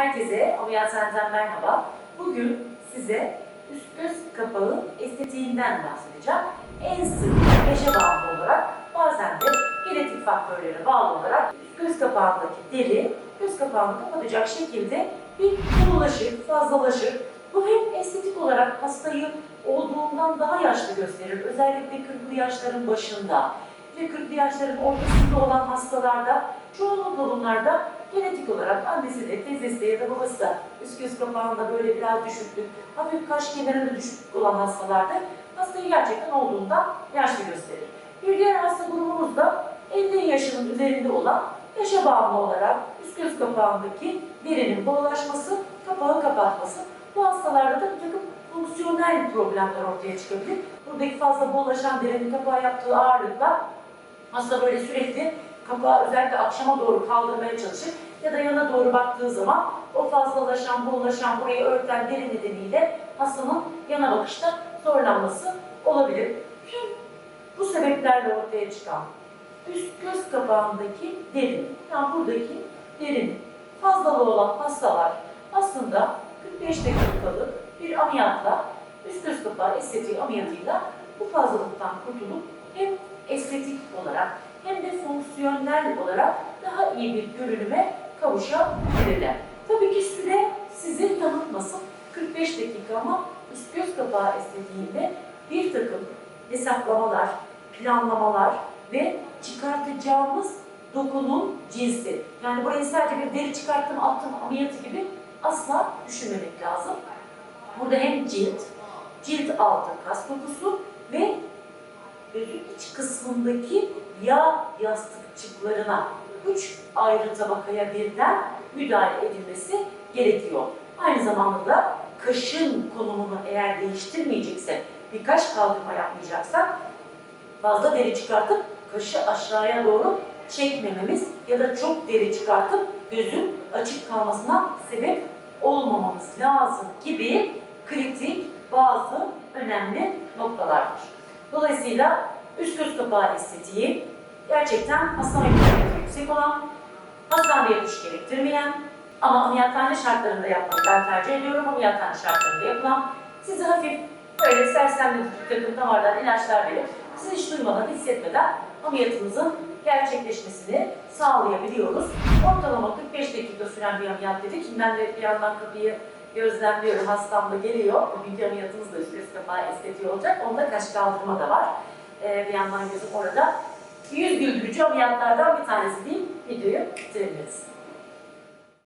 Herkese ameliyathaneden merhaba. Bugün size üst göz kapağı estetiğinden bahsedeceğim. En sık yaşa bağımlı olarak bazen de genetik faktörlere bağlı olarak üst göz kapağındaki deri göz kapağını kapatacak şekilde bir konulaşır, fazlalaşır. Bu hem estetik olarak hastayı olduğundan daha yaşlı gösterir. Özellikle 40'lı yaşların başında ve 40'lı yaşların ortasında olan hastalarda çoğunlukla bunlarda genetik olarak annesi de, teyzesi de ya da babası da üst göz kapağında böyle biraz düşüklük, hafif kaş kenarında düşüklük olan hastalarda hastayı gerçekten olduğundan yaşlı gösterir. Bir diğer hasta grubumuz da 50 yaşının üzerinde olan yaşa bağımlı olarak üst göz kapağındaki derinin boğulaşması, kapağı kapatması. Bu hastalarda da bir takım fonksiyonel problemler ortaya çıkabilir. Buradaki fazla boğulaşan derinin kapağı yaptığı ağırlıkla hasta böyle sürekli kapağı özellikle akşama doğru kaldırmaya çalışır ya da yana doğru baktığı zaman o fazlalaşan, boğulaşan, burayı örten deri nedeniyle hastanın yana bakışta zorlanması olabilir. Tüm bu sebeplerle ortaya çıkan üst göz kapağındaki derin, yani buradaki derin fazlalığı olan hastalar aslında 45 dakikalık bir ameliyatla üst göz kapağı estetiği ameliyatıyla bu fazlalıktan kurtulup hem estetik olarak hem de fonksiyonel olarak daha iyi bir görünüme kavuşabilirler. Tabii ki süre sizi yanıltmasın. 45 dakika ama üst göz kapağı estetiğinde bir takım hesaplamalar, planlamalar ve çıkartacağımız dokunun cinsi. Yani burayı sadece bir deri çıkarttım, attım ameliyatı gibi asla düşünmemek lazım. Burada hem cilt, cilt altı kas dokusu ve gözün iç kısmındaki yağ yastıkçıklarına üç ayrı tabakaya birden müdahale edilmesi gerekiyor. Aynı zamanda da kaşın konumunu eğer değiştirmeyeceksek, bir kaş kaldırma yapmayacaksak fazla deri çıkartıp kaşı aşağıya doğru çekmememiz ya da çok deri çıkartıp gözün açık kalmasına sebep olmamamız lazım gibi kritik bazı önemli noktalardır. Dolayısıyla üst göz kapağı estetiği gerçekten hastane güvenliği yüksek olan, hastaneye yatış gerektirmeyen ama ameliyathane şartlarında yapmayı ben tercih ediyorum. Ameliyathane şartlarında yapılan sizi hafif böyle sersemletici takım damardan ilaçlar verip sizi hiç duymadan, hissetmeden ameliyatınızın gerçekleşmesini sağlayabiliyoruz. Ortalama 45 dakika süren bir ameliyat dedik. Ben de bir yandan kapıyı gözlemliyorum. Hastam da geliyor. Bugünkü ameliyatımız da göz kapağı estetiği olacak. Onda kaş kaldırma da var. Ee, bir yandan gözüm orada. Yüz güldürücü ameliyatlardan bir tanesi değil. Videoyu bitirebiliriz.